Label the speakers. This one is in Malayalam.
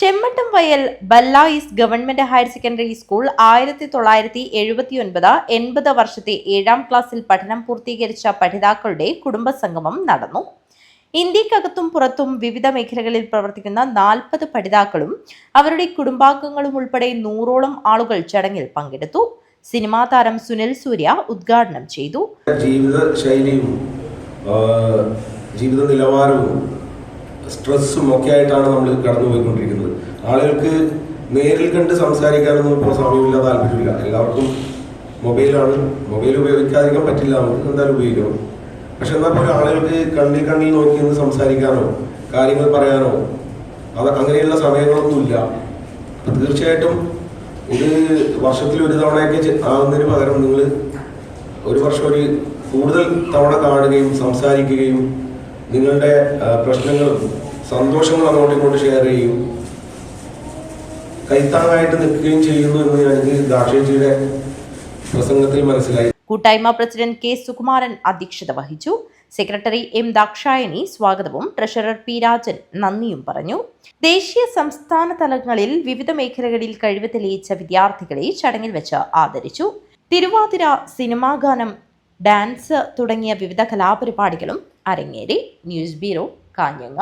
Speaker 1: ചെമ്മട്ടം വയൽ ബല്ലായിസ് ഗവൺമെന്റ് ഹയർ സെക്കൻഡറി സ്കൂൾ ആയിരത്തി തൊള്ളായിരത്തി എഴുപത്തി ഒൻപത് എൺപത് വർഷത്തെ ഏഴാം ക്ലാസ്സിൽ പഠനം പൂർത്തീകരിച്ച പഠിതാക്കളുടെ കുടുംബസംഗമം നടന്നു. ഇന്ത്യക്കകത്തും പുറത്തും വിവിധ മേഖലകളിൽ പ്രവർത്തിക്കുന്ന നാൽപ്പത് പഠിതാക്കളും അവരുടെ കുടുംബാംഗങ്ങളും ഉൾപ്പെടെ നൂറോളം ആളുകൾ ചടങ്ങിൽ പങ്കെടുത്തു. സിനിമാ താരം സുനിൽ സൂര്യ ഉദ്ഘാടനം ചെയ്തു.
Speaker 2: ജീവിത ശൈലിയും ജീവിത നിലവാരവും സ്ട്രെസ്സും ഒക്കെ ആയിട്ടാണ് നമ്മൾ കടന്നുപോയിക്കൊണ്ടിരിക്കുന്നത്. ആളുകൾക്ക് നേരിൽ കണ്ട് സംസാരിക്കാനൊന്നും ഇപ്പോൾ സമയമില്ല താല്പര്യമില്ല. എല്ലാവർക്കും മൊബൈലാണ്. മൊബൈൽ ഉപയോഗിക്കാതിരിക്കാൻ പറ്റില്ല. നമുക്ക് എന്തായാലും ഉപയോഗിക്കണം. പക്ഷെ എന്നാൽ പോലും ആളുകൾക്ക് കണ്ണിൽ കണ്ണിൽ നോക്കി നിന്ന് സംസാരിക്കാനോ കാര്യങ്ങൾ പറയാനോ അത് അങ്ങനെയുള്ള സമയങ്ങളൊന്നുമില്ല അപ്പം തീർച്ചയായിട്ടും ഇത് വർഷത്തിൽ ഒരു തവണയൊക്കെ ആകുന്നതിന് പകരം നിങ്ങൾ ഒരു വർഷം ഒരു കൂടുതൽ തവണ കാണുകയും സംസാരിക്കുകയും നിങ്ങളുടെ പ്രശ്നങ്ങളും സന്തോഷങ്ങളും അങ്ങോട്ടും ഇങ്ങോട്ടും ഷെയർ ചെയ്യും. കൈത്താങ്ങായിട്ട് നിൽക്കുകയും ചെയ്യുന്നു എന്ന് എനിക്ക് ദാക്ഷേജിയുടെ പ്രസംഗത്തിൽ മനസ്സിലായി.
Speaker 1: കൂട്ടായ്മ പ്രസിഡന്റ് കെ സുകുമാരൻ അധ്യക്ഷത വഹിച്ചു. സെക്രട്ടറി എം ദാക്ഷായണി സ്വാഗതവും. ട്രഷറർ പി രാജൻ നന്ദിയും പറഞ്ഞു. ദേശീയ സംസ്ഥാന തലങ്ങളിൽ വിവിധ മേഖലകളിൽ കഴിവ് തെളിയിച്ച വിദ്യാർത്ഥികളെ ചടങ്ങിൽ വെച്ച് ആദരിച്ചു. തിരുവാതിര സിനിമാഗാനം ഡാൻസ് തുടങ്ങിയ വിവിധ കലാപരിപാടികളും അരങ്ങേറി ന്യൂസ് ബ്യൂറോ കാഞ്ഞങ്ങ.